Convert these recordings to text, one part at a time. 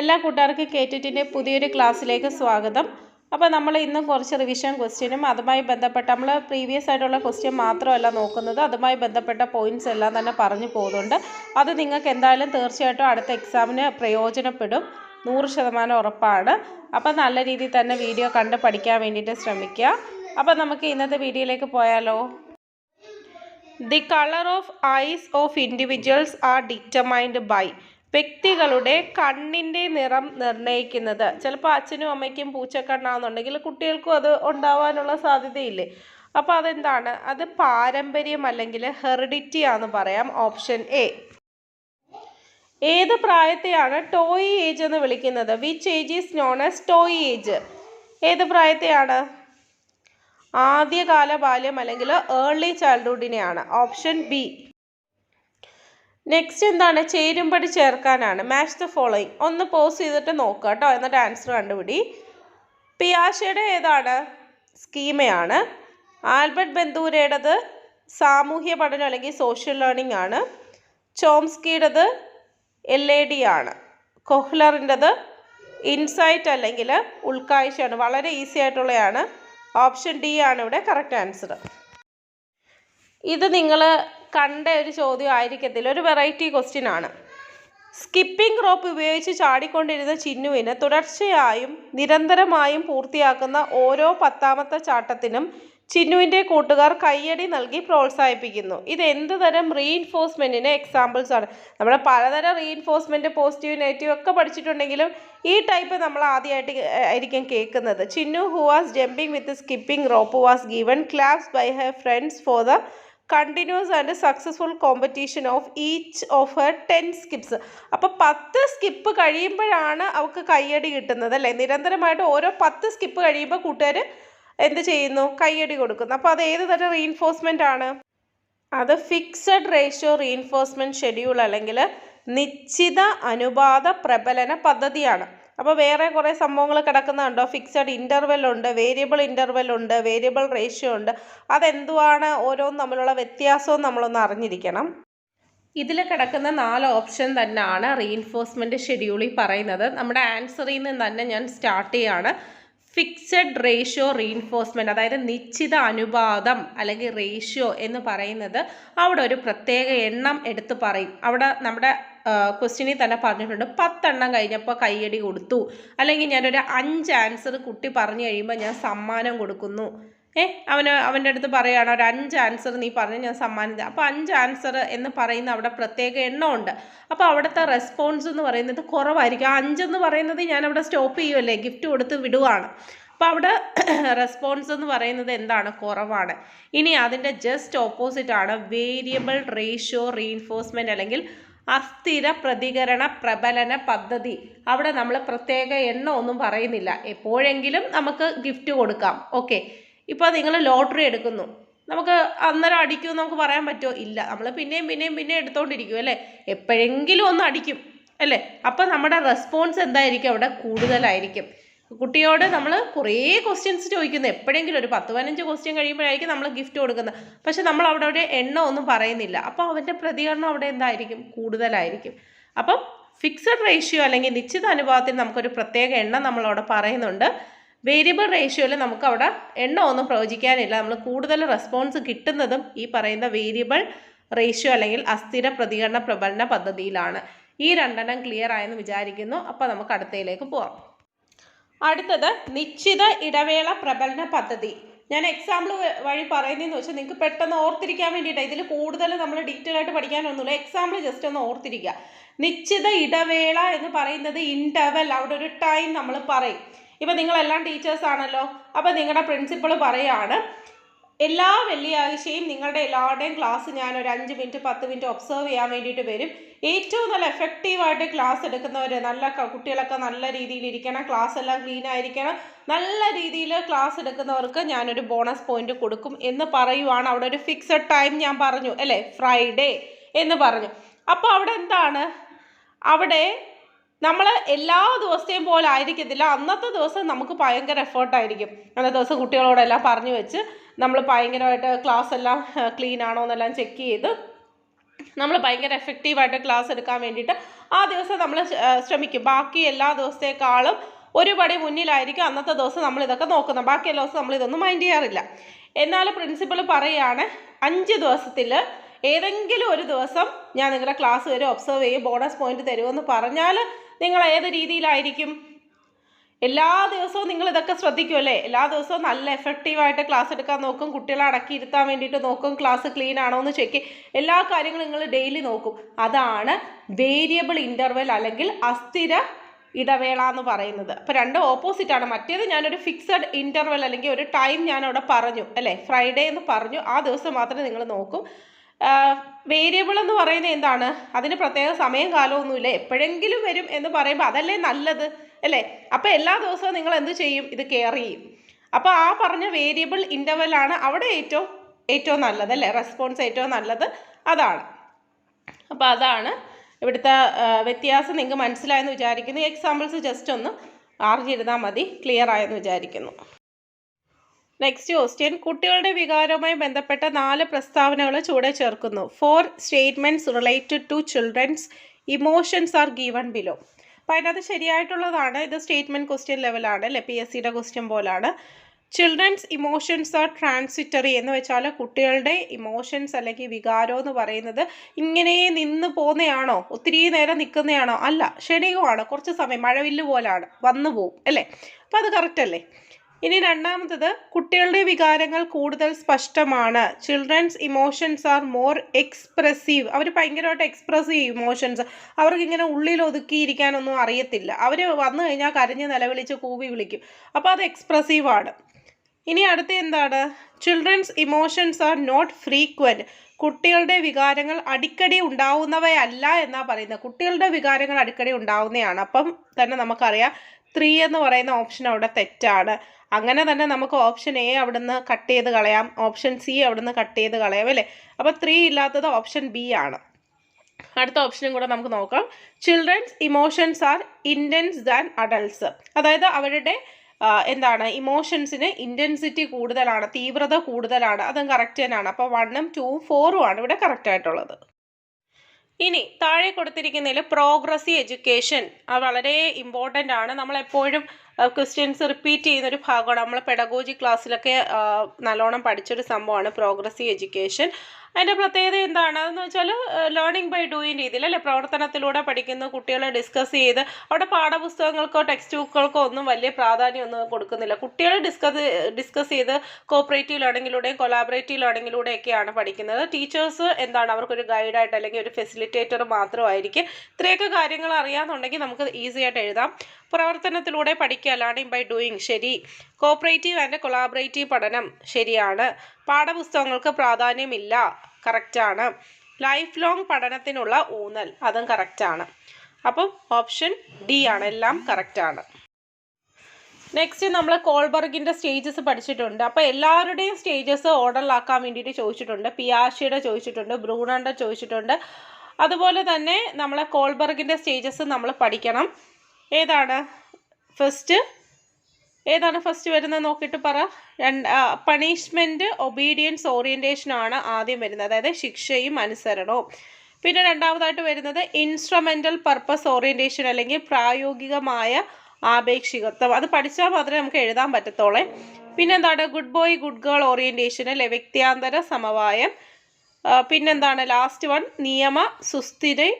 എല്ലാ കൂട്ടുകാർക്കും കേറ്റിറ്റിന്റെ പുതിയൊരു ക്ലാസ്സിലേക്ക് സ്വാഗതം. അപ്പോൾ നമ്മൾ ഇന്ന് കുറച്ച് റിവിഷൻ ക്വസ്റ്റ്യനും അതുമായി ബന്ധപ്പെട്ട നമ്മൾ പ്രീവിയസ് ആയിട്ടുള്ള ക്വസ്റ്റ്യൻ മാത്രമല്ല നോക്കുന്നത്. അതുമായി ബന്ധപ്പെട്ട പോയിന്റ്സ് എല്ലാം തന്നെ പറഞ്ഞു പോകുന്നുണ്ട്. അത് നിങ്ങൾക്ക് എന്തായാലും തീർച്ചയായിട്ടും അടുത്ത എക്സാമിന് പ്രയോജനപ്പെടും. നൂറ് ശതമാനം ഉറപ്പാണ്. അപ്പോൾ നല്ല രീതിയിൽ തന്നെ വീഡിയോ കണ്ട് പഠിക്കാൻ വേണ്ടിയിട്ട് ശ്രമിക്കുക. അപ്പോൾ നമുക്ക് ഇന്നത്തെ വീഡിയോയിലേക്ക് പോയാലോ? The colour of eyes of individuals are determined by വ്യക്തികളുടെ കണ്ണിന്റെ നിറം നിർണയിക്കുന്നത്. ചിലപ്പോൾ അച്ഛനും അമ്മയ്ക്കും പൂച്ചക്കണ്ണാണെന്നുണ്ടെങ്കിൽ കുട്ടികൾക്കും അത് ഉണ്ടാവാനുള്ള സാധ്യതയില്ലേ? അപ്പോൾ അതെന്താണ്? അത് പാരമ്പര്യം അല്ലെങ്കിൽ ഹെറിഡിറ്റി ആണെന്ന് പറയാം. Option A. ഏത് പ്രായത്തെയാണ് ടോയ് ഏജ് എന്ന് വിളിക്കുന്നത്? Which age is known as toy age. ഏത് പ്രായത്തെയാണ്? ആദ്യകാല ബാല്യം അല്ലെങ്കിൽ ഏർലി ചൈൽഡ്ഹുഡിനെയാണ്. Option B. നെക്സ്റ്റ് എന്താണ്? ചേരുംപടി ചേർക്കാനാണ്. മാച്ച് ദ ഫോളോയിങ് ഒന്ന് പോസ് ചെയ്തിട്ട് നോക്കുക കേട്ടോ എന്നിട്ട് ആൻസർ കണ്ടുപിടി. പിയാഷയുടെ ഏതാണ്? സ്കീമയാണ്. ആൽബർട്ട് ബന്ദൂരയുടേത് സാമൂഹ്യ പഠനം അല്ലെങ്കിൽ സോഷ്യൽ ലേണിംഗ് ആണ്. ചോംസ്കിയുടേത് എൽ എ ഡി ആണ്. കൊഹ്ലറിന്റെത് ഇൻസൈറ്റ് അല്ലെങ്കിൽ ഉൾക്കാഴ്ചയാണ്. വളരെ ഈസി ആയിട്ടുള്ളതാണ് ഓപ്ഷൻ ഡി ആണ് ഇവിടെ കറക്റ്റ് ആൻസർ ഇത് നിങ്ങൾ കണ്ട ഒരു ചോദ്യം ആയിരിക്കത്തില്ല. ഒരു വെറൈറ്റി ക്വസ്റ്റ്യൻ ആണ്. സ്കിപ്പിംഗ് റോപ്പ് ഉപയോഗിച്ച് ചാടിക്കൊണ്ടിരുന്ന ചിന്നുവിന് തുടർച്ചയായും നിരന്തരമായും പൂർത്തിയാക്കുന്ന ഓരോ പത്താമത്തെ ചാട്ടത്തിനും ചിന്നുവിന്റെ കൂട്ടുകാർ കയ്യടി നൽകി പ്രോത്സാഹിപ്പിക്കുന്നു. ഇത് എന്ത് തരം റീഇൻഫോഴ്സ്മെന്റിന് എക്സാമ്പിൾസ് ആണ്? നമ്മൾ പലതരം റീഇൻഫോഴ്സ്മെന്റ് പോസിറ്റീവ് നെഗറ്റീവ് ഒക്കെ പഠിച്ചിട്ടുണ്ടെങ്കിലും ഈ ടൈപ്പ് നമ്മൾ ആദ്യമായിട്ട് ആയിരിക്കും കേൾക്കുന്നത്. Chinnu who was jumping with skipping rope was given claps by her friends for the continuous and successful competition of each of her ten skips അപ്പോൾ പത്ത് സ്കിപ്പ് കഴിയുമ്പോഴാണ് അവൾക്ക് കയ്യടി കിട്ടുന്നത് അല്ലേ? നിരന്തരമായിട്ട് ഓരോ പത്ത് സ്കിപ്പ് കഴിയുമ്പോൾ കൂട്ടുകാർ എന്ത് ചെയ്യുന്നു? കയ്യടി കൊടുക്കുന്നു. അപ്പോൾ അത് ഏത് തരം റീഇൻഫോഴ്സ്മെന്റ് ആണ്? അത് ഫിക്സഡ് റേഷ്യോ റീഇൻഫോഴ്സ്മെന്റ് ഷെഡ്യൂൾ അല്ലെങ്കിൽ നിശ്ചിത അനുപാത പ്രബലന പദ്ധതിയാണ്. അപ്പോൾ വേറെ കുറേ സംഭവങ്ങൾ കിടക്കുന്നുണ്ടോ? ഫിക്സഡ് ഇന്റർവെൽ ഉണ്ട് വേരിയബിൾ ഇന്റർവെൽ ഉണ്ട് വേരിയബിൾ റേഷ്യോ ഉണ്ട്. അതെന്തുവാണ് ഓരോന്നും തമ്മിലുള്ള വ്യത്യാസവും നമ്മളൊന്ന് അറിഞ്ഞിരിക്കണം. ഇതിൽ കിടക്കുന്ന നാല് ഓപ്ഷൻ തന്നെയാണ് റീഇൻഫോഴ്സ്മെന്റ് ഷെഡ്യൂളിൽ പറയുന്നത്. നമ്മുടെ ആൻസറിൽ നിന്ന് തന്നെ ഞാൻ സ്റ്റാർട്ട് ചെയ്യാണ്. ഫിക്സഡ് റേഷ്യോ റീഇൻഫോഴ്സ്മെന്റ് അതായത് നിശ്ചിത അനുപാതം അല്ലെങ്കിൽ റേഷ്യോ എന്ന് പറയുന്നത് അവിടെ ഒരു പ്രത്യേക എണ്ണം എടുത്ത് പറയും. അവിടെ നമ്മുടെ ക്വസ്റ്റ്യനിൽ തന്നെ പറഞ്ഞിട്ടുണ്ട്. പത്തെണ്ണം കഴിഞ്ഞപ്പോൾ കയ്യടി കൊടുത്തു. അല്ലെങ്കിൽ ഞാനൊരു അഞ്ച് ആൻസർ കുട്ടി പറഞ്ഞു കഴിയുമ്പോൾ ഞാൻ സമ്മാനം കൊടുക്കുന്നു. ഏ അവന് അവന്റെ അടുത്ത് പറയുകയാണ് ഒരു അഞ്ച് ആൻസർ നീ പറഞ്ഞ് ഞാൻ സമ്മാനം തരാം. അപ്പോൾ അഞ്ച് ആൻസർ എന്ന് പറയുന്ന അവിടെ പ്രത്യേക എണ്ണമുണ്ട്. അപ്പോൾ അവിടുത്തെ റെസ്പോൺസ് എന്ന് പറയുന്നത് കുറവായിരിക്കും. ആ അഞ്ചെന്ന് പറയുന്നത് ഞാൻ അവിടെ സ്റ്റോപ്പ് ചെയ്യുമല്ലേ ഗിഫ്റ്റ് കൊടുത്ത് വിടുവാണ്. അപ്പോൾ അവിടെ റെസ്പോൺസ് എന്ന് പറയുന്നത് എന്താണ്? കുറവാണ്. ഇനി അതിന്റെ ജസ്റ്റ് ഓപ്പോസിറ്റ് ആണ്. വേരിയബിൾ റേഷ്യോ റീഇൻഫോഴ്സ്മെന്റ് അല്ലെങ്കിൽ അസ്ഥിര പ്രതികരണ പ്രബലന പദ്ധതി. അവിടെ നമ്മൾ പ്രത്യേക എണ്ണ ഒന്നും പറയുന്നില്ല. എപ്പോഴെങ്കിലും നമുക്ക് ഗിഫ്റ്റ് കൊടുക്കാം. ഓക്കെ ഇപ്പോൾ നിങ്ങൾ ലോട്ടറി എടുക്കുന്നു. നമുക്ക് അന്നേരം അടിക്കുമെന്ന് നമുക്ക് പറയാൻ പറ്റുമോ? ഇല്ല. നമ്മൾ പിന്നെയും പിന്നെയും പിന്നെയും എടുത്തുകൊണ്ടിരിക്കും അല്ലേ? എപ്പോഴെങ്കിലും ഒന്ന് അടിക്കും അല്ലേ? അപ്പോൾ നമ്മുടെ റെസ്പോൺസ് എന്തായിരിക്കും? അവിടെ കൂടുതലായിരിക്കും. കുട്ടിയോട് നമ്മൾ കുറേ ക്വസ്റ്റ്യൻസ് ചോദിക്കുന്നത് എപ്പോഴെങ്കിലും ഒരു പത്ത് പതിനഞ്ച് ക്വസ്റ്റ്യൻ കഴിയുമ്പോഴായിരിക്കും നമ്മൾ ഗിഫ്റ്റ് കൊടുക്കുന്നത്. പക്ഷെ നമ്മൾ അവിടെ ഒരു എണ്ണം ഒന്നും പറയുന്നില്ല. അപ്പോൾ അവന്റെ പ്രതികരണം അവിടെ എന്തായിരിക്കും? കൂടുതലായിരിക്കും. അപ്പം ഫിക്സഡ് റേഷ്യോ അല്ലെങ്കിൽ നിശ്ചിത അനുപാതത്തിൽ നമുക്കൊരു പ്രത്യേക എണ്ണം നമ്മളവിടെ പറയുന്നുണ്ട്. വേരിയബിൾ റേഷ്യോയിൽ നമുക്ക് അവിടെ എണ്ണം ഒന്നും പ്രവചിക്കാനില്ല. നമ്മൾ കൂടുതൽ റെസ്പോൺസ് കിട്ടുന്നതും ഈ പറയുന്ന വേരിയബിൾ റേഷ്യോ അല്ലെങ്കിൽ അസ്ഥിര പ്രതികരണ പ്രബലന പദ്ധതിയിലാണ്. ഈ രണ്ടെണ്ണം ക്ലിയർ ആയെന്ന് വിചാരിക്കുന്നു. അപ്പോൾ നമുക്ക് അടുത്തയിലേക്ക് പോവാം. അടുത്തത് നിശ്ചിത ഇടവേള പ്രബലന പദ്ധതി. ഞാൻ എക്സാമ്പിൾ വഴി പറയുന്നതെന്ന് വെച്ചാൽ നിങ്ങൾക്ക് പെട്ടെന്ന് ഓർത്തിരിക്കാൻ വേണ്ടിയിട്ടാണ് ഇതിൽ കൂടുതൽ നമ്മൾ ഡീറ്റെയിൽ ആയിട്ട് പഠിക്കാനൊന്നുമില്ല എക്സാമ്പിൾ ജസ്റ്റ് ഒന്ന് ഓർത്തിരിക്കുക നിശ്ചിത ഇടവേള എന്ന് പറയുന്നത് ഇന്റർവെൽ അവിടെ ഒരു ടൈം നമ്മൾ പറയും. ഇപ്പം നിങ്ങളെല്ലാം ടീച്ചേഴ്സ് ആണല്ലോ. അപ്പോൾ നിങ്ങളുടെ പ്രിൻസിപ്പൾ പറയാണ് എല്ലാ വെള്ളിയാഴ്ചയും നിങ്ങളുടെ എല്ലാവരുടെയും ക്ലാസ് ഞാൻ ഒരു അഞ്ച് മിനിറ്റ് പത്ത് മിനിറ്റ് ഒബ്സർവ് ചെയ്യാൻ വേണ്ടിയിട്ട് വരും. ഏറ്റവും നല്ല എഫക്റ്റീവായിട്ട് ക്ലാസ് എടുക്കുന്നവർ നല്ല കുട്ടികളൊക്കെ നല്ല രീതിയിൽ ഇരിക്കണം ക്ലാസ് എല്ലാം ക്ലീൻ ആയിരിക്കണം നല്ല രീതിയിൽ ക്ലാസ് എടുക്കുന്നവർക്ക് ഞാനൊരു ബോണസ് പോയിന്റ് കൊടുക്കും എന്ന് പറയുവാണ്. അവിടെ ഒരു ഫിക്സഡ് ടൈം ഞാൻ പറഞ്ഞു അല്ലേ? ഫ്രൈഡേ എന്ന് പറഞ്ഞു. അപ്പോൾ അവിടെ എന്താണ്? അവിടെ നമ്മൾ എല്ലാ ദിവസത്തെയും പോലെ ആയിരിക്കത്തില്ല. അന്നത്തെ ദിവസം നമുക്ക് ഭയങ്കര എഫേർട്ടായിരിക്കും അന്നത്തെ ദിവസം കുട്ടികളോടെല്ലാം പറഞ്ഞു വെച്ച് നമ്മൾ ഭയങ്കരമായിട്ട് ക്ലാസ് എല്ലാം ക്ലീൻ ആണോ എന്നെല്ലാം ചെക്ക് ചെയ്ത് നമ്മൾ ഭയങ്കര എഫക്റ്റീവായിട്ട് ക്ലാസ് എടുക്കാൻ വേണ്ടിയിട്ട് ആ ദിവസം നമ്മൾ ശ്രമിക്കും. ബാക്കി എല്ലാ ദിവസത്തേക്കാളും ഒരുപടി മുന്നിലായിരിക്കും അന്നത്തെ ദിവസം നമ്മൾ ഇതൊക്കെ നോക്കുന്നത്. ബാക്കി എല്ലാ ദിവസവും നമ്മൾ ഇതൊന്നും മൈൻഡ് ചെയ്യാറില്ല. എന്നാൽ പ്രിൻസിപ്പൾ പറയുകയാണ് അഞ്ച് ദിവസത്തിൽ ഏതെങ്കിലും ഒരു ദിവസം ഞാൻ നിങ്ങളുടെ ക്ലാസ് വരെ ഒബ്സർവ് ചെയ്യും ബോണസ് പോയിന്റ് തരുമെന്ന് പറഞ്ഞാൽ നിങ്ങൾ ഏത് രീതിയിലായിരിക്കും? എല്ലാ ദിവസവും നിങ്ങൾ ഇതൊക്കെ ശ്രദ്ധിക്കുമല്ലേ എല്ലാ ദിവസവും നല്ല എഫക്റ്റീവായിട്ട് ക്ലാസ് എടുക്കാൻ നോക്കും കുട്ടികളെ അടക്കിയിരുത്താൻ വേണ്ടിയിട്ട് നോക്കും ക്ലാസ് ക്ലീൻ ആണോ എന്ന് ചെക്ക് എല്ലാ കാര്യങ്ങളും നിങ്ങൾ ഡെയിലി നോക്കും. അതാണ് വേരിയബിൾ ഇന്റർവെൽ അല്ലെങ്കിൽ അസ്ഥിര ഇടവേള എന്ന് പറയുന്നത്. അപ്പോൾ രണ്ട് ഓപ്പോസിറ്റ് ആണ്. മറ്റേത് ഞാനൊരു ഫിക്സഡ് ഇന്റർവെൽ അല്ലെങ്കിൽ ഒരു ടൈം ഞാൻ അവിടെ പറഞ്ഞു അല്ലേ? ഫ്രൈഡേ എന്ന് പറഞ്ഞു. ആ ദിവസം മാത്രമേ നിങ്ങൾ നോക്കൂ. വേരിയബിൾ എന്ന് പറയുന്നത് എന്താണ്? അതിന് പ്രത്യേക സമയം കാലമൊന്നുമില്ല. എപ്പോഴെങ്കിലും വരും എന്ന് പറയുമ്പോൾ അതല്ലേ നല്ലത് അല്ലേ? അപ്പോൾ എല്ലാ ദിവസവും നിങ്ങൾ എന്ത് ചെയ്യും? ഇത് കെയർ ചെയ്യും. അപ്പോൾ ആ പറഞ്ഞ വേരിയബിൾ ഇന്റർവെല്ലാണ് അവിടെ ഏറ്റവും ഏറ്റവും നല്ലത് അല്ലേ? റെസ്പോൺസ് ഏറ്റവും നല്ലത് അതാണ്. അപ്പോൾ അതാണ് ഇവിടുത്തെ വ്യത്യാസം നിങ്ങൾക്ക് മനസ്സിലായെന്ന് വിചാരിക്കുന്നു. എക്സാമ്പിൾസ് ജസ്റ്റ് ഒന്ന് ആർജിരുന്നാൽ മതി. ക്ലിയർ ആയെന്ന് വിചാരിക്കുന്നു. നെക്സ്റ്റ് ക്വസ്റ്റ്യൻ കുട്ടികളുടെ വികാരവുമായി ബന്ധപ്പെട്ട നാല് പ്രസ്താവനകൾ ചുവടെ ചേർക്കുന്നു. Four statements related to children's emotions are given below അപ്പോൾ അതിനകത്ത് ശരിയായിട്ടുള്ളതാണ് ഇത് സ്റ്റേറ്റ്മെന്റ് ക്വസ്റ്റ്യൻ ലെവലാണ് അല്ലെ? പി എസ് സിയുടെ ക്വസ്റ്റ്യൻ പോലാണ്. ചിൽഡ്രൻസ് ഇമോഷൻസ് ആർ ട്രാൻസിറ്ററി എന്ന് വെച്ചാൽ കുട്ടികളുടെ ഇമോഷൻസ് അല്ലെങ്കിൽ വികാരം എന്ന് പറയുന്നത് ഇങ്ങനെ നിന്ന് പോകുന്നതാണോ ഒത്തിരി നേരം നിൽക്കുന്നതാണോ അല്ല ക്ഷണികമാണ്. കുറച്ച് സമയം മഴവില്ല് പോലാണ്. വന്നു പോവും അല്ലേ? അപ്പോൾ അത് കറക്റ്റ് അല്ലേ? ഇനി രണ്ടാമത്തത് കുട്ടികളുടെ വികാരങ്ങൾ കൂടുതൽ സ്പഷ്ടമാണ്. Children's emotions are more expressive അവർ ഭയങ്കരമായിട്ട് എക്സ്പ്രസീവ് ഇമോഷൻസ് അവർക്ക് ഇങ്ങനെ ഉള്ളിൽ ഒതുക്കിയിരിക്കാനൊന്നും അറിയത്തില്ല. അവർ വന്നു കഴിഞ്ഞാൽ കരഞ്ഞ് നിലവിളിച്ച് കൂവി വിളിക്കും. അപ്പോൾ അത് ആണ്. ഇനി അടുത്ത എന്താണ്? Children's emotions are not frequent കുട്ടികളുടെ വികാരങ്ങൾ അടിക്കടി ഉണ്ടാവുന്നവയല്ല എന്നാണ് പറയുന്നത്. കുട്ടികളുടെ വികാരങ്ങൾ അടിക്കടി ഉണ്ടാവുന്നതാണ് അപ്പം തന്നെ നമുക്കറിയാം. ത്രീ എന്ന് പറയുന്ന ഓപ്ഷൻ അവിടെ തെറ്റാണ്. അങ്ങനെ തന്നെ നമുക്ക് ഓപ്ഷൻ എ അവിടുന്ന് കട്ട് ചെയ്ത് കളയാം. ഓപ്ഷൻ സി അവിടുന്ന് കട്ട് ചെയ്ത് കളയാം അല്ലേ? അപ്പോൾ ത്രീ ഇല്ലാത്തത് ഓപ്ഷൻ ബി ആണ്. അടുത്ത ഓപ്ഷനും കൂടെ നമുക്ക് നോക്കാം. Children's emotions are intense than adults അതായത് അവരുടെ എന്താണ് ഇമോഷൻസിന് ഇന്റൻസിറ്റി കൂടുതലാണ് തീവ്രത കൂടുതലാണ് അതും കറക്റ്റ് തന്നെയാണ്. അപ്പോൾ വണ്ണും ടൂവും ഫോറും ആണ് ഇവിടെ കറക്റ്റ് ആയിട്ടുള്ളത്. ഇനി താഴെ കൊടുത്തിരിക്കുന്നതിൽ പ്രോഗ്രസീവ് എഡ്യൂക്കേഷൻ അത് വളരെ ഇമ്പോർട്ടന്റ് ആണ്. നമ്മളെപ്പോഴും ക്വസ്റ്റ്യൻസ് റിപ്പീറ്റ് ചെയ്യുന്ന ഒരു ഭാഗമാണ്. നമ്മൾ പെഡഗോജി ക്ലാസ്സിലൊക്കെ നല്ലോണം പഠിച്ചൊരു സംഭവമാണ് പ്രോഗ്രസീവ് എഡ്യൂക്കേഷൻ അതിന്റെ പ്രത്യേകത എന്താണ്? അതെന്ന് വെച്ചാൽ ലേണിംഗ് ബൈ ഡൂയിങ് രീതിയിൽ അല്ലെ? പ്രവർത്തനത്തിലൂടെ പഠിക്കുന്ന കുട്ടികളെ ഡിസ്കസ് ചെയ്ത് അവിടെ പാഠപുസ്തകങ്ങൾക്കോ ടെക്സ്റ്റ് ബുക്കുകൾക്കോ ഒന്നും വലിയ പ്രാധാന്യം ഒന്നും കൊടുക്കുന്നില്ല. കുട്ടികളെ ഡിസ്കസ് ഡിസ്കസ് ചെയ്ത് കോപ്പറേറ്റീവ് ലേണിങ്ങിലൂടെയും കൊലാബറേറ്റീവ് ലേണിങ്ങിലൂടെയൊക്കെയാണ് പഠിക്കുന്നത്. ടീച്ചേഴ്സ് എന്താണ്? അവർക്കൊരു ഗൈഡായിട്ട് അല്ലെങ്കിൽ ഒരു ഫെസിലിറ്റേറ്റർ മാത്രമായിരിക്കും. ഇത്രയൊക്കെ കാര്യങ്ങൾ അറിയാമെന്നുണ്ടെങ്കിൽ നമുക്ക് ഈസി ആയിട്ട് എഴുതാം. പ്രവർത്തനത്തിലൂടെ പഠിക്കുക ലേണിംഗ് ബൈ ഡൂയിങ് ശരി. കോപ്പറേറ്റീവ് ആൻഡ് കൊളാബറേറ്റീവ് പഠനം. ശരിയാണ്. പാഠപുസ്തകങ്ങൾക്ക് പ്രാധാന്യമില്ല. കറക്റ്റാണ് ലൈഫ് ലോങ് പഠനത്തിനുള്ള ഊന്നൽ. അതും കറക്റ്റാണ് അപ്പം ഓപ്ഷൻ ഡി ആണ്. എല്ലാം കറക്റ്റാണ് നെക്സ്റ്റ് നമ്മൾ കോൾബർഗിന്റെ സ്റ്റേജസ് പഠിച്ചിട്ടുണ്ട്. അപ്പോൾ എല്ലാവരുടെയും സ്റ്റേജസ് ഓർഡറിലാക്കാൻ വേണ്ടിയിട്ട് ചോദിച്ചിട്ടുണ്ട്. പിയാഷിയുടെ ചോദിച്ചിട്ടുണ്ട്. ബ്രൂണന്റെ ചോദിച്ചിട്ടുണ്ട്. അതുപോലെ തന്നെ നമ്മളെ കോൾബർഗിന്റെ സ്റ്റേജസ് നമ്മൾ പഠിക്കണം. ഏതാണ്? ഫസ്റ്റ് ഏതാണ് ഫസ്റ്റ് വരുന്നത് നോക്കിയിട്ട് പറ. പണിഷ്മെന്റ് ഒബീഡിയൻസ് ഓറിയന്റേഷൻ ആണ് ആദ്യം വരുന്നത്. അതായത് ശിക്ഷയും അനുസരണവും. പിന്നെ രണ്ടാമതായിട്ട് വരുന്നത് ഇൻസ്ട്രുമെന്റൽ പർപ്പസ് ഓറിയന്റേഷൻ അല്ലെങ്കിൽ പ്രായോഗികമായ ആപേക്ഷികത്വം. അത് പഠിച്ചാൽ മാത്രമേ നമുക്ക് എഴുതാൻ പറ്റത്തുള്ളേ. പിന്നെന്താണ് good boy good girl orientation അല്ലെ വ്യക്തിയാന്തര സമവായം. പിന്നെന്താണ് ലാസ്റ്റ് വൺ നിയമ സുസ്ഥിര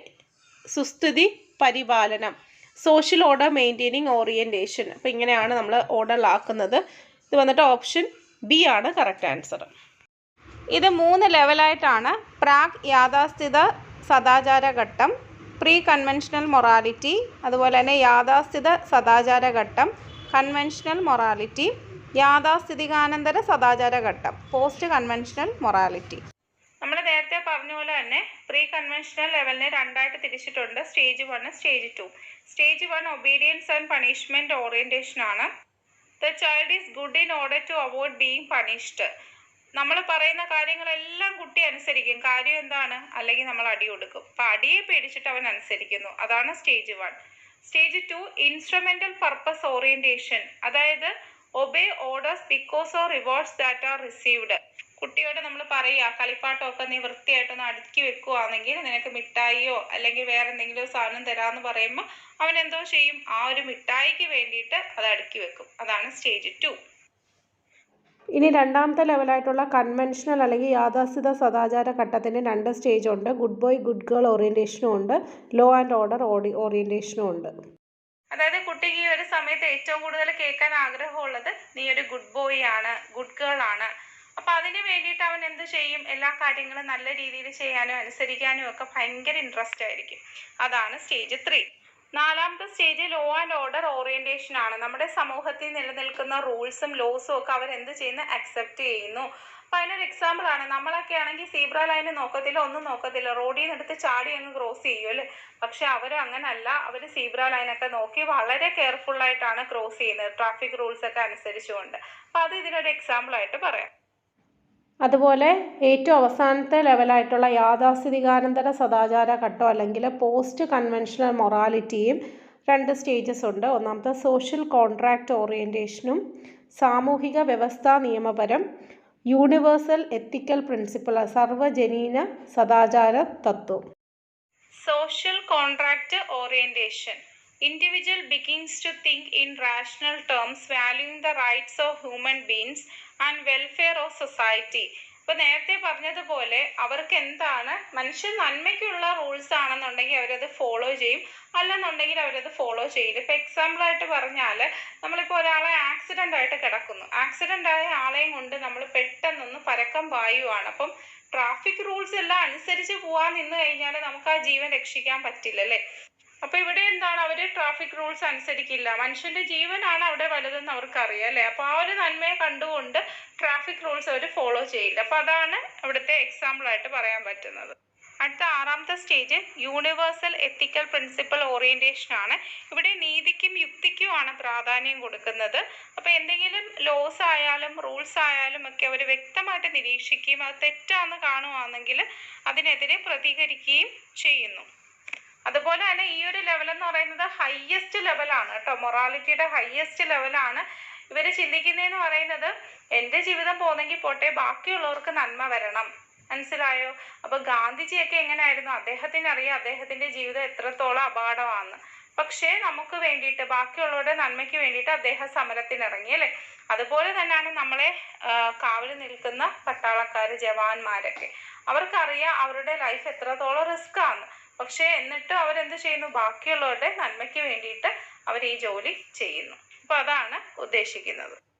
സുസ്ഥിതി പരിപാലനം. സോഷ്യൽ ഓർഡർ മെയിന്റെയിനിങ് ഓറിയന്റേഷൻ അപ്പോൾ ഇങ്ങനെയാണ് നമ്മൾ ഓർഡറിലാക്കുന്നത് ഇത് വന്നിട്ട് ഓപ്ഷൻ ബി ആണ് കറക്റ്റ് ആൻസർ ഇത് മൂന്ന് ലെവലായിട്ടാണ് പ്രാഗ് യാഥാസ്ഥിത സദാചാര ഘട്ടം പ്രീ കൺവെൻഷണൽ മൊറാലിറ്റി അതുപോലെ തന്നെ യാഥാസ്ഥിത സദാചാര ഘട്ടം കൺവെൻഷണൽ മൊറാലിറ്റി യാഥാസ്ഥിതികാനന്തര സദാചാര ഘട്ടം പോസ്റ്റ് കൺവെൻഷണൽ മൊറാലിറ്റി നമ്മൾ നേരത്തെ പറഞ്ഞ പോലെ തന്നെ പ്രീ കൺവെൻഷണൽ ലെവലിനെ രണ്ടായിട്ട് തിരിച്ചിട്ടുണ്ട്. Stage one stage two stage one obedience and punishment orientation ആണ്. The child is good in order to avoid being punished നമ്മൾ പറയുന്ന കാര്യങ്ങളെല്ലാം കുട്ടി അനുസരിക്കും. കാര്യം എന്താണ്? അല്ലെങ്കിൽ നമ്മൾ അടി കൊടുക്കും. അപ്പം അടിയെ പേടിച്ചിട്ട് അവൻ അനുസരിക്കുന്നു. അതാണ് stage one stage two instrumental purpose orientation അതായത് obey orders because or rewards that are received കുട്ടിയോട് നമ്മൾ പറയുക കളിപ്പാട്ടമൊക്കെ നീ വൃത്തിയായിട്ടൊന്ന് അടുക്കി വെക്കുവാണെങ്കിൽ നിനക്ക് മിഠായിയോ അല്ലെങ്കിൽ വേറെ എന്തെങ്കിലും സാധനം തരാമെന്ന് പറയുമ്പോൾ അവൻ എന്തോ ചെയ്യും. ആ ഒരു മിഠായിക്ക് വേണ്ടിയിട്ട് അത് അടുക്കി വെക്കും. അതാണ് സ്റ്റേജ് ടു ഇനി രണ്ടാമത്തെ ലെവലായിട്ടുള്ള കൺവെൻഷണൽ അല്ലെങ്കിൽ യാഥാസ്ഥിത സദാചാര ഘട്ടത്തിന് രണ്ട് സ്റ്റേജ് ഉണ്ട്. ഗുഡ് ബോയ് ഗുഡ് ഗേൾ ഓറിയന്റേഷനും ഉണ്ട്. ലോ ആൻഡ് ഓർഡർ ഓറിയന്റേഷനും ഓറിയന്റേഷനും ഉണ്ട്. അതായത് കുട്ടിക്ക് ഈ ഒരു സമയത്ത് ഏറ്റവും കൂടുതൽ കേൾക്കാൻ ആഗ്രഹമുള്ളത് നീ ഒരു ഗുഡ് ബോയ് ആണ് ഗുഡ് ഗേൾ ആണ്. അപ്പൊ അതിന് വേണ്ടിയിട്ട് അവൻ എന്ത് ചെയ്യും? എല്ലാ കാര്യങ്ങളും നല്ല രീതിയിൽ ചെയ്യാനും അനുസരിക്കാനും ഒക്കെ ഭയങ്കര ഇൻട്രസ്റ്റ് ആയിരിക്കും. അതാണ് സ്റ്റേജ് ത്രീ നാലാമത്തെ stage law and order orientation ആണ്. നമ്മുടെ സമൂഹത്തിൽ നിലനിൽക്കുന്ന റൂൾസും ലോസും ഒക്കെ അവർ എന്ത് ചെയ്യുന്നു? അക്സെപ്റ്റ് ചെയ്യുന്നു. അപ്പൊ അതിനൊരു എക്സാമ്പിൾ ആണ്. നമ്മളൊക്കെ ആണെങ്കിൽ സീബ്ര ലൈന് നോക്കത്തില്ല ഒന്നും നോക്കത്തില്ല. റോഡിൽ നിന്ന് എടുത്ത് ചാടി അങ്ങ് ക്രോസ് ചെയ്യും അല്ലേ? പക്ഷെ അവർ അങ്ങനല്ല. അവർ സീബ്ര ലൈനൊക്കെ നോക്കി വളരെ കെയർഫുൾ ആയിട്ടാണ് ക്രോസ് ചെയ്യുന്നത്. ട്രാഫിക് റൂൾസ് ഒക്കെ അനുസരിച്ചുകൊണ്ട്. അപ്പൊ അത് ഇതിനൊരു എക്സാമ്പിൾ ആയിട്ട് പറയാം. അതുപോലെ ഏറ്റവും അവസാനത്തെ ലെവലായിട്ടുള്ള യാഥാസ്ഥിതികാനന്തര സദാചാര ഘട്ടം അല്ലെങ്കിൽ പോസ്റ്റ് കൺവെൻഷണൽ മൊറാലിറ്റിയും രണ്ട് സ്റ്റേജസ് ഉണ്ട്. ഒന്നാമത്തെ സോഷ്യൽ കോൺട്രാക്റ്റ് ഓറിയന്റേഷനും സാമൂഹിക വ്യവസ്ഥാ നിയമപരം യൂണിവേഴ്സൽ എത്തിക്കൽ പ്രിൻസിപ്പിൾ സർവജനീന സദാചാര തത്വം. Social contract orientation individual begins to think in rational terms valuing the rights of human beings and welfare of society ഇപ്പൊ നേരത്തെ പറഞ്ഞതുപോലെ അവർക്ക് എന്താണ്? മനുഷ്യ നന്മയ്ക്കുള്ള റൂൾസ് ആണെന്നുണ്ടെങ്കിൽ അവരത് ഫോളോ ചെയ്യും. അല്ലെന്നുണ്ടെങ്കിൽ അവരത് ഫോളോ ചെയ്യില്ല. ഇപ്പൊ എക്സാമ്പിൾ ആയിട്ട് പറഞ്ഞാൽ നമ്മളിപ്പോൾ ഒരാളെ ആക്സിഡന്റ് ആയിട്ട് കിടക്കുന്നു. ആക്സിഡന്റ് ആയ ആളെയും കൊണ്ട് നമ്മൾ പെട്ടെന്നൊന്ന് പരക്കം പായുവാണ്. അപ്പം ട്രാഫിക് റൂൾസ് എല്ലാം അനുസരിച്ച് പോവാൻ നിന്ന് കഴിഞ്ഞാൽ നമുക്ക് ആ ജീവൻ രക്ഷിക്കാൻ പറ്റില്ല അല്ലേ? അപ്പൊ ഇവിടെ എന്താണ്? അവർ ട്രാഫിക് റൂൾസ് അനുസരിക്കില്ല. മനുഷ്യന്റെ ജീവനാണ് അവിടെ വലുതെന്ന് അവർക്ക് അല്ലെ? അപ്പൊ ആ ഒരു നന്മയെ കണ്ടുകൊണ്ട് ട്രാഫിക് റൂൾസ് അവർ ഫോളോ ചെയ്യില്ല. അപ്പൊ അതാണ് ഇവിടുത്തെ എക്സാമ്പിൾ ആയിട്ട് പറയാൻ പറ്റുന്നത്. അടുത്ത ആറാമത്തെ stage universal ethical principle orientation ആണ്. ഇവിടെ നീതിക്കും യുക്തിക്കുമാണ് പ്രാധാന്യം കൊടുക്കുന്നത്. അപ്പൊ എന്തെങ്കിലും ലോസ് ആയാലും റൂൾസ് ആയാലും ഒക്കെ അവർ വ്യക്തമായിട്ട് നിരീക്ഷിക്കുകയും അത് തെറ്റാന്ന് കാണുവാണെങ്കിൽ അതിനെതിരെ പ്രതികരിക്കുകയും ചെയ്യുന്നു. അതുപോലെ തന്നെ ഈ ഒരു ലെവൽ എന്ന് പറയുന്നത് ഹയ്യസ്റ്റ് ലെവലാണ് കേട്ടോ. മൊറാലിറ്റിയുടെ ഹയ്യസ്റ്റ് ലെവലാണ് ഇവർ ചിന്തിക്കുന്നതെന്ന് പറയുന്നത് എന്റെ ജീവിതം പോന്നെങ്കിൽ പോട്ടെ ബാക്കിയുള്ളവർക്ക് നന്മ വരണം. മനസ്സിലായോ? അപ്പൊ ഗാന്ധിജിയൊക്കെ എങ്ങനെയായിരുന്നു? അദ്ദേഹത്തിന് അറിയാം അദ്ദേഹത്തിന്റെ ജീവിതം എത്രത്തോളം അപകടമാണെന്ന് പക്ഷേ നമുക്ക് വേണ്ടിയിട്ട് ബാക്കിയുള്ളവരുടെ നന്മയ്ക്ക് വേണ്ടിയിട്ട് അദ്ദേഹം സമരത്തിനിറങ്ങി അല്ലേ? അതുപോലെ തന്നെയാണ് നമ്മളെ കാവൽ നിൽക്കുന്ന പട്ടാളക്കാർ ജവാന്മാരൊക്കെ. അവർക്കറിയാം അവരുടെ ലൈഫ് എത്രത്തോളം റിസ്ക് ആണ്. പക്ഷേ എന്നിട്ടും അവരെന്ത് ചെയ്യുന്നു? ബാക്കിയുള്ളവരുടെ നന്മയ്ക്ക് വേണ്ടിയിട്ട് അവർ ഈ ജോലി ചെയ്യുന്നു. അപ്പൊ അതാണ് ഉദ്ദേശിക്കുന്നത്.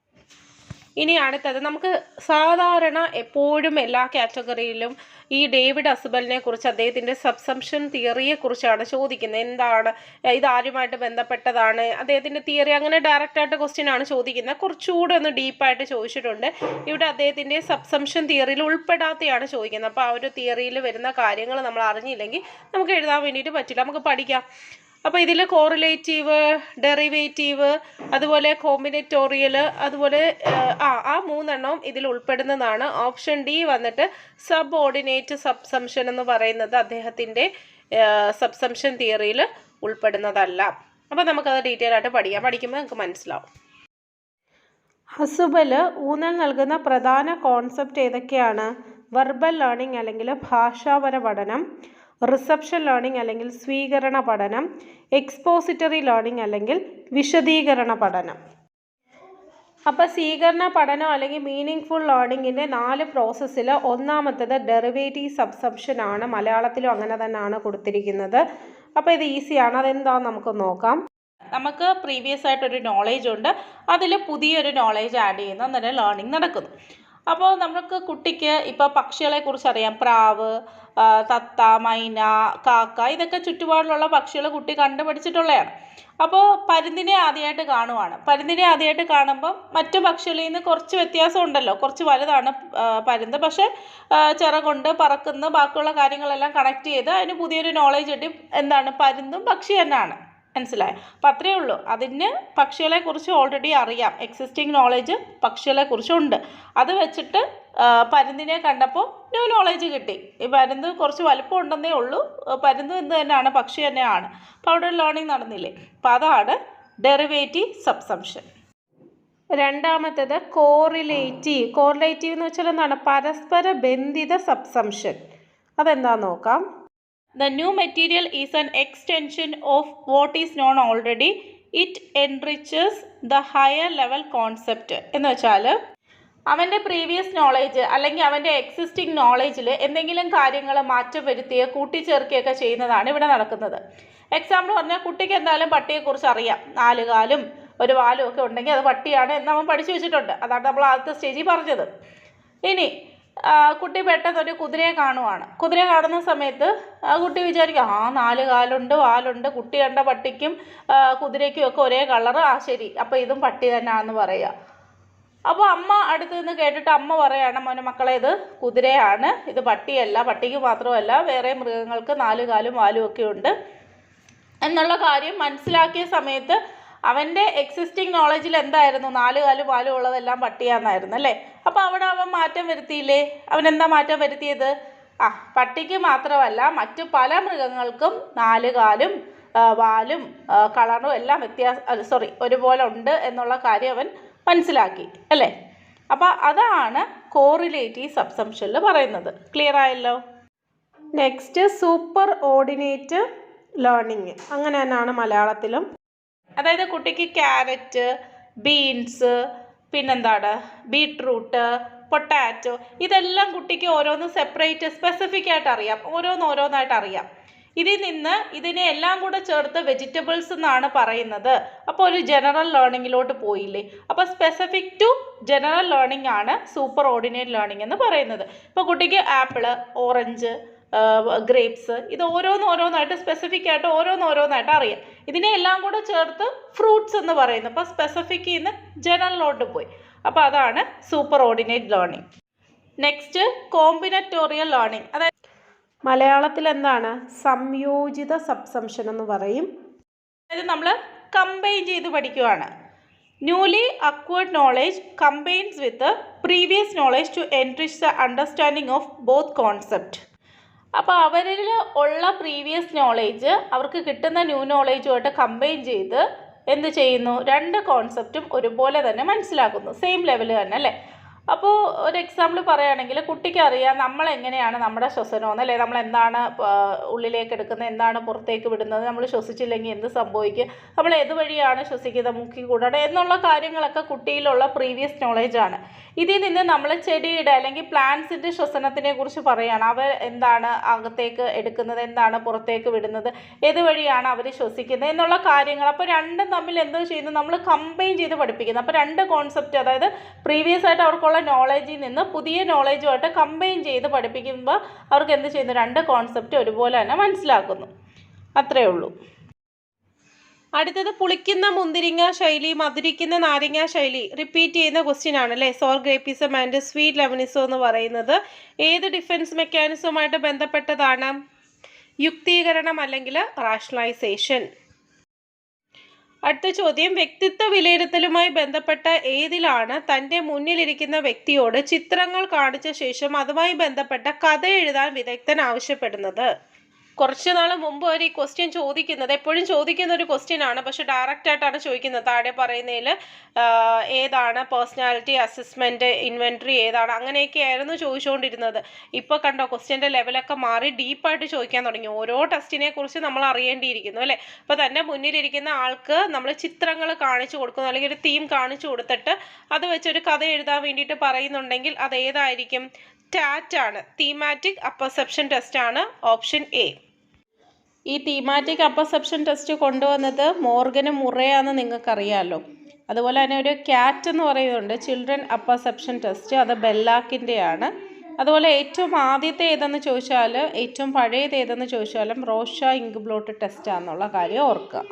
ഇനി അടുത്തത് നമുക്ക് സാധാരണ എപ്പോഴും എല്ലാ കാറ്റഗറിയിലും ഈ ഡേവിഡ് അസുബലിനെ കുറിച്ച് അദ്ദേഹത്തിന്റെ സബ്സംഷൻ തിയറിയെ കുറിച്ചാണ് ചോദിക്കുന്നത്. എന്താണ്? ഇത് ആരുമായിട്ട് ബന്ധപ്പെട്ടതാണ്? അദ്ദേഹത്തിന്റെ തിയറി അങ്ങനെ ഡയറക്റ്റായിട്ട് ക്വസ്റ്റ്യൻ ആണ് ചോദിക്കുന്നത്. കുറച്ചുകൂടെ ഒന്ന് ഡീപ്പായിട്ട് ചോദിച്ചിട്ടുണ്ട്. ഇവിടെ അദ്ദേഹത്തിന്റെ സബ്സംഷൻ തിയറിയിൽ ഉൾപ്പെടാത്തെയാണ് ചോദിക്കുന്നത്. അപ്പോൾ ആ ഒരു തിയറിയിൽ വരുന്ന കാര്യങ്ങൾ നമ്മൾ അറിഞ്ഞില്ലെങ്കിൽ നമുക്ക് എഴുതാൻ വേണ്ടിയിട്ട് പറ്റില്ല. നമുക്ക് പഠിക്കാം. അപ്പോൾ ഇതിൽ കോറിലേറ്റീവ് ഡെറിവേറ്റീവ് അതുപോലെ കോമ്പിനേറ്റോറിയൽ അതുപോലെ ആ ആ മൂന്നെണ്ണവും ഇതിൽ ഉൾപ്പെടുന്നതാണ്. ഓപ്ഷൻ ഡി വന്നിട്ട് സബ് ഓർഡിനേറ്റ് സബ്സംഷൻ എന്ന് പറയുന്നത് അദ്ദേഹത്തിന്റെ സബ്സംഷൻ തിയറിയിൽ ഉൾപ്പെടുന്നതല്ല. അപ്പോൾ നമുക്കത് ഡീറ്റെയിൽ ആയിട്ട് പഠിക്കാം. പഠിക്കുമ്പോൾ നമുക്ക് മനസ്സിലാവും. ഹസുബൽ ഊന്നൽ നൽകുന്ന പ്രധാന കോൺസെപ്റ്റ് ഏതൊക്കെയാണ്? വെർബൽ ലേണിംഗ് അല്ലെങ്കിൽ ഭാഷാപര പഠനം റിസപ്ഷൻ ലേണിംഗ് അല്ലെങ്കിൽ സ്വീകരണ പഠനം എക്സ്പോസിറ്ററി ലേണിംഗ് അല്ലെങ്കിൽ വിശദീകരണ പഠനം. അപ്പോൾ സ്വീകരണ പഠനം അല്ലെങ്കിൽ മീനിങ് ഫുൾ ലേണിങ്ങിന്റെ നാല് പ്രോസസ്സിൽ ഒന്നാമത്തത് ഡെറിവേറ്റീവ് സബ്സംഷൻ ആണ്. മലയാളത്തിലും അങ്ങനെ തന്നെയാണ് കൊടുത്തിരിക്കുന്നത്. അപ്പോൾ ഇത് ഈസിയാണ് അതെന്താണെന്ന് നമുക്ക് നോക്കാം. നമുക്ക് പ്രീവിയസ് ആയിട്ടൊരു നോളേജ് ഉണ്ട്. അതിൽ പുതിയൊരു നോളേജ് ആഡ് ചെയ്യുന്ന അന്നേരം ലേണിംഗ് നടക്കുന്നു. അപ്പോൾ നമുക്ക് കുട്ടിക്ക് ഇപ്പോൾ പക്ഷികളെ കുറിച്ച് അറിയാം. പ്രാവ് തത്ത മൈന കാക്ക ഇതൊക്കെ ചുറ്റുപാടിലുള്ള പക്ഷികൾ കുട്ടി കണ്ടുപഠിച്ചിട്ടുള്ളതാണ്. അപ്പോൾ പരുന്തിനെ ആദ്യമായിട്ട് കാണുവാണ്. പരുന്തിനെ ആദ്യമായിട്ട് കാണുമ്പം മറ്റു പക്ഷികളിൽ നിന്ന് കുറച്ച് വ്യത്യാസം ഉണ്ടല്ലോ. കുറച്ച് വലുതാണ് പരുന്ത്. പക്ഷേ ചിറകൊണ്ട് പറക്കുന്ന ബാക്കിയുള്ള കാര്യങ്ങളെല്ലാം കണക്ട് ചെയ്ത് അതിന് പുതിയൊരു നോളേജ് കിട്ടി. എന്താണ്? പരുന്തും പക്ഷി തന്നെയാണ്. മനസ്സിലായോ? അപ്പം അത്രയേ ഉള്ളൂ. അതിന് പക്ഷികളെക്കുറിച്ച് ഓൾറെഡി അറിയാം. എക്സിസ്റ്റിംഗ് നോളേജ് പക്ഷികളെക്കുറിച്ചുണ്ട്. അത് വെച്ചിട്ട് പരുന്തിനെ കണ്ടപ്പോൾ ന്യൂ നോളേജ് കിട്ടി. ഈ പരുന്ത് കുറച്ച് വലുപ്പം ഉണ്ടെന്നേ ഉള്ളൂ. പരുന്ത് എന്ത് തന്നെയാണ്? പക്ഷി തന്നെയാണ്. അപ്പോൾ അവിടെ ലേണിംഗ് നടന്നില്ലേ? അപ്പോൾ അതാണ് ഡെറിവേറ്റീവ് സബ്സംഷൻ രണ്ടാമത്തേത് കോറിലേറ്റീവ് കോറിലേറ്റീവ് എന്ന് വെച്ചാൽ എന്താണ്? പരസ്പര ബന്ധിത സബ്സംഷൻ അതെന്താ നോക്കാം? The new material is an extension of what is known already it enriches the higher level concept എന്ന് വെച്ചാൽ അവന്റെ പ്രീവിയസ് നോളേജ് അല്ലെങ്കിൽ അവന്റെ എക്സിസ്റ്റിംഗ് നോളേജിൽ എന്തെങ്കിലും കാര്യങ്ങൾ മാറ്റം വരുത്തിയോ കൂട്ടിച്ചേർക്കുകയൊക്കെ ചെയ്യുന്നതാണ് ഇവിടെ നടക്കുന്നത്. എക്സാമ്പിൾ പറഞ്ഞാൽ കുട്ടിക്ക് എന്തായാലും പട്ടിയെക്കുറിച്ച് അറിയാം. നാലുകാലും ഒരു വാലും ഒക്കെ ഉണ്ടെങ്കിൽ അത് പട്ടിയാണ് എന്ന് അവൻ പഠിച്ചു വെച്ചിട്ടുണ്ട്. അതാണ് നമ്മൾ ആദ്യത്തെ സ്റ്റേജിൽ പറഞ്ഞത്. ഇനി കുട്ടി പെട്ടെന്ന് ഒരു കുതിരയെ കാണുവാണ്. കുതിരയെ കാണുന്ന സമയത്ത് ആ കുട്ടി വിചാരിക്കും ആ നാല് കാലുണ്ട് വാലുണ്ട് കുട്ടി കണ്ട പട്ടിക്കും കുതിരയ്ക്കും ഒക്കെ ഒരേ കളർ ആ ശരി അപ്പോൾ ഇതും പട്ടി തന്നെയാണെന്ന് പറയുക അപ്പോൾ അമ്മ അടുത്ത് നിന്ന് കേട്ടിട്ട് അമ്മ പറയാണ് മോനെ മക്കളെ ഇത് കുതിരയാണ്. ഇത് പട്ടിയല്ല പട്ടിക്ക് മാത്രമല്ല വേറെ മൃഗങ്ങൾക്ക് നാല് കാലും വാലും ഒക്കെ ഉണ്ട്. എന്നുള്ള കാര്യം മനസ്സിലാക്കിയ സമയത്ത് അവന്റെ എക്സിസ്റ്റിംഗ് നോളജിൽ എന്തായിരുന്നു? നാല് കാലും വാലും ഉള്ളതെല്ലാം പട്ടിയാന്നായിരുന്നു അല്ലേ? അപ്പോൾ അവിടെ അവൻ മാറ്റം വരുത്തിയില്ലേ? അവൻ എന്താ മാറ്റം വരുത്തിയത്? ആ പട്ടിക്ക് മാത്രമല്ല മറ്റു പല മൃഗങ്ങൾക്കും നാല് കാലും വാലും കളറും എല്ലാം വ്യത്യാസ സോറി ഒരുപോലെ ഉണ്ട് എന്നുള്ള കാര്യം അവൻ മനസ്സിലാക്കി അല്ലേ? അപ്പോൾ അതാണ് കോറിലേറ്റീവ് സബ്സംഷനിൽ പറയുന്നത്. ക്ലിയർ ആയല്ലോ? നെക്സ്റ്റ് സൂപ്പർ ഓർഡിനേറ്റ് ലേണിംഗ് അങ്ങനെ തന്നെയാണ് മലയാളത്തിലും. അതായത് കുട്ടിക്ക് ക്യാരറ്റ് ബീൻസ് പിന്നെന്താണ്? ബീട്രൂട്ട് പൊട്ടാറ്റോ ഇതെല്ലാം കുട്ടിക്ക് ഓരോന്ന് സെപ്പറേറ്റ് സ്പെസിഫിക് ആയിട്ട് അറിയാം. ഓരോന്ന് ഓരോന്നായിട്ട് അറിയാം. ഇതിൽ നിന്ന് ഇതിനെ എല്ലാം കൂടെ ചേർത്ത് വെജിറ്റബിൾസ് എന്നാണ് പറയുന്നത്. അപ്പോൾ ഒരു ജനറൽ ലേണിങ്ങിലോട്ട് പോയില്ലേ? അപ്പോൾ സ്പെസിഫിക് ടു ജനറൽ ലേണിംഗ് ആണ് സൂപ്പർ ഓർഡിനേറ്റ് ലേണിംഗ് എന്ന് പറയുന്നത്. ഇപ്പോൾ കുട്ടിക്ക് ആപ്പിൾ ഓറഞ്ച് ഗ്രേപ്സ് ഇത് ഓരോന്നോരോന്നായിട്ട് സ്പെസിഫിക് ആയിട്ട് ഓരോന്ന് ഓരോന്നായിട്ട് അറിയാം. ഇതിനെ എല്ലാം കൂടെ ചേർത്ത് ഫ്രൂട്ട്സ് എന്ന് പറയുന്നു. അപ്പോൾ സ്പെസിഫിക് നിന്ന് ജനറലിലോട്ട് പോയി. അപ്പോൾ അതാണ് superordinate learning next combinatorial learning അതായത് മലയാളത്തിൽ എന്താണ്? സംയോജിത സബ്സംഷൻ എന്ന് പറയും. അതായത് നമ്മൾ കമ്പൈൻ ചെയ്ത് പഠിക്കുവാണ്. Newly acquired knowledge combines with previous knowledge to enrich the understanding of both concept അപ്പോൾ അവരിൽ ഉള്ള പ്രീവിയസ് നോളേജ് അവർക്ക് കിട്ടുന്ന ന്യൂ നോളേജുമായിട്ട് കമ്പൈൻ ചെയ്ത് എന്ത് ചെയ്യുന്നു? രണ്ട് കോൺസെപ്റ്റും ഒരുപോലെ തന്നെ മനസ്സിലാക്കുന്നു. സെയിം ലെവൽ തന്നെ അല്ലേ? അപ്പോൾ ഒരു എക്സാമ്പിൾ പറയുകയാണെങ്കിൽ കുട്ടിക്ക് അറിയാം നമ്മൾ എങ്ങനെയാണ് നമ്മുടെ ശ്വസനം അല്ലേ? നമ്മൾ എന്താണ് ഉള്ളിലേക്ക് എടുക്കുന്നത് എന്താണ് പുറത്തേക്ക് വിടുന്നത് നമ്മൾ ശ്വസിച്ചില്ലെങ്കിൽ എന്ത് സംഭവിക്കും നമ്മൾ ഏത് വഴിയാണ് ശ്വസിക്കുന്നത് മുക്കി കൂടാതെ എന്നുള്ള കാര്യങ്ങളൊക്കെ കുട്ടിയിലുള്ള പ്രീവിയസ് നോളേജാണ് ഇതിൽ നിന്ന് നമ്മൾ ചെടിയുടെ അല്ലെങ്കിൽ പ്ലാന്റ്സിന്റെ ശ്വസനത്തിനെ കുറിച്ച് പറയുകയാണ് അവർ എന്താണ് അകത്തേക്ക് എടുക്കുന്നത് എന്താണ് പുറത്തേക്ക് വിടുന്നത് ഏത് വഴിയാണ് അവർ ശ്വസിക്കുന്നത് എന്നുള്ള കാര്യങ്ങൾ. അപ്പോൾ രണ്ടും തമ്മിൽ എന്തോ ചെയ്യുന്നത് നമ്മൾ കമ്പൈൻ ചെയ്ത് പഠിപ്പിക്കുന്നത് അപ്പോൾ രണ്ട് കോൺസെപ്റ്റ് അതായത് പ്രീവിയസ് ആയിട്ട് അവർക്കുള്ള നോളേജിൽ നിന്ന് പുതിയ നോളേജുമായിട്ട് കമ്പൈൻ ചെയ്ത് പഠിപ്പിക്കുമ്പോൾ അവർക്ക് എന്ത് ചെയ്യുന്നു? രണ്ട് കോൺസെപ്റ്റ് ഒരുപോലെ തന്നെ മനസ്സിലാക്കുന്നു. അത്രയേ ഉള്ളൂ. അടുത്തത് പുളിക്കുന്ന മുന്തിരിങ്ങ ശൈലി മധുരിക്കുന്ന നാരങ്ങ ശൈലി. റിപ്പീറ്റ് ചെയ്യുന്ന ക്വസ്റ്റ്യൻ ആണ് അല്ലേ? സോർ ഗ്രേപ്പിസം ആൻഡ് സ്വീറ്റ് ലെമനിസോ എന്ന് പറയുന്നത്. ഏത് ഡിഫൻസ് മെക്കാനിസവുമായിട്ട് ബന്ധപ്പെട്ടതാണ്? യുക്തീകരണം അല്ലെങ്കിൽ റാഷണലൈസേഷൻ അടുത്ത ചോദ്യം. വ്യക്തിത്വ വിലയിരുത്തലുമായി ബന്ധപ്പെട്ട ഏതിലാണ് തന്റെ മുന്നിലിരിക്കുന്ന വ്യക്തിയോട് ചിത്രങ്ങൾ കാണിച്ച ശേഷം അതുമായി ബന്ധപ്പെട്ട കഥ എഴുതാൻ വിദഗ്ധൻ ആവശ്യപ്പെടുന്നത്? കുറച്ച് നാൾ മുമ്പ് വരെ ഈ ക്വസ്റ്റ്യൻ ചോദിക്കുന്നത് എപ്പോഴും ചോദിക്കുന്ന ഒരു ക്വസ്റ്റ്യൻ ആണ്. പക്ഷെ ഡയറക്റ്റ് ആയിട്ടാണ് ചോദിക്കുന്നത്. താഴെ പറയുന്നതിൽ ഏതാണ് പേഴ്സണാലിറ്റി അസസ്മെന്റ് ഇൻവെൻട്രി ഏതാണ്? അങ്ങനെയൊക്കെ ആയിരുന്നു ചോദിച്ചുകൊണ്ടിരുന്നത്. ഇപ്പോൾ കണ്ടോ ക്വസ്റ്റ്യന്റെ ലെവലൊക്കെ മാറി ഡീപ്പായിട്ട് ചോദിക്കാൻ തുടങ്ങി. ഓരോ ടെസ്റ്റിനെ കുറിച്ച് നമ്മൾ അറിയേണ്ടിയിരിക്കുന്നു അല്ലേ? അപ്പോൾ തന്നെ മുന്നിലിരിക്കുന്ന ആൾക്ക് നമ്മൾ ചിത്രങ്ങൾ കാണിച്ചു കൊടുക്കുന്നു അല്ലെങ്കിൽ ഒരു തീം കാണിച്ചു കൊടുത്തിട്ട് അത് വെച്ചൊരു കഥ എഴുതാൻ വേണ്ടിയിട്ട് പറയുന്നുണ്ടെങ്കിൽ അത് ഏതായിരിക്കും? ടാറ്റ് ആണ്. തീമാറ്റിക് അപ്പർസെപ്ഷൻ ടെസ്റ്റ് ആണ് ഓപ്ഷൻ എ ഈ തീമാറ്റിക് അപ്പർസെപ്ഷൻ ടെസ്റ്റ് കൊണ്ടുവന്നത് മോർഗന് മുറയാന്ന് നിങ്ങൾക്കറിയാമല്ലോ അതുപോലെ തന്നെ ഒരു ക്യാറ്റ് എന്ന് പറയുന്നുണ്ട്. ചിൽഡ്രൻ അപ്പർസെപ്ഷൻ ടെസ്റ്റ് അത് ബെല്ലാക്കിന്റെയാണ് അതുപോലെ ഏറ്റവും ആദ്യത്തെ ഏതെന്ന് ചോദിച്ചാൽ ഏറ്റവും പഴയത് ഏതെന്ന് ചോദിച്ചാലും റോഷ ഇങ്ക് ബ്ലോട്ട് ടെസ്റ്റ് ആണെന്നുള്ള കാര്യം ഓർക്കുക.